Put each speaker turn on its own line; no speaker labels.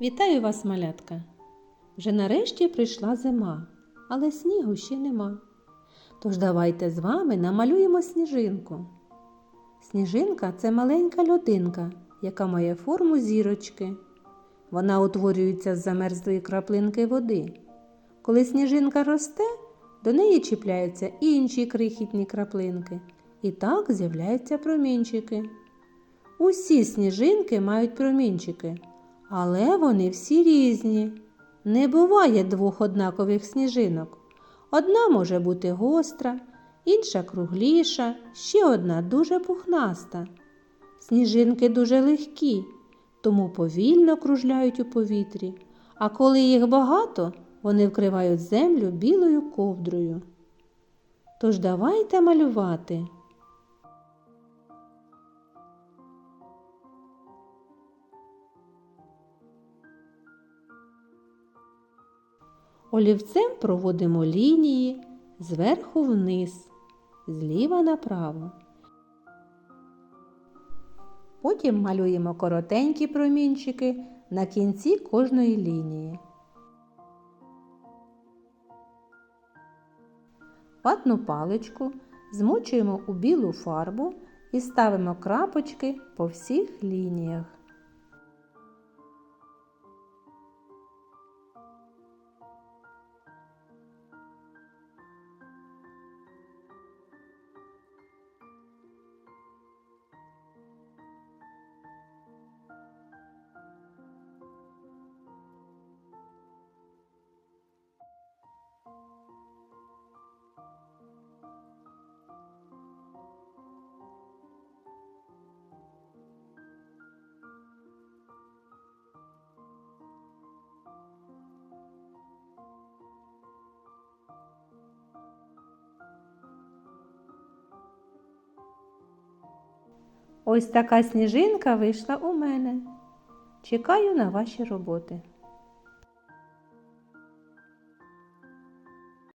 Вітаю вас, малятка! Вже нарешті прийшла зима, але снігу ще нема. Тож давайте з вами намалюємо сніжинку. Сніжинка це маленька людинка, яка має форму зірочки. Вона утворюється з замерзлої краплинки води. Коли сніжинка росте, до неї чіпляються інші крихітні краплинки, і так з'являються промінчики. Усі сніжинки мають промінчики, але вони всі різні. Не буває двох однакових сніжинок. Одна може бути гостра, інша кругліша, ще одна дуже пухнаста. Сніжинки дуже легкі, тому повільно кружляють у повітрі, а коли їх багато, вони вкривають землю білою ковдрою. Тож давайте малювати. Олівцем проводимо лінії зверху вниз, зліва направо. Потім малюємо коротенькі промінчики на кінці кожної лінії. Ватну паличку змочуємо у білу фарбу і ставимо крапочки по всіх лініях. Ось така сніжинка вийшла у мене. Чекаю на ваші роботи.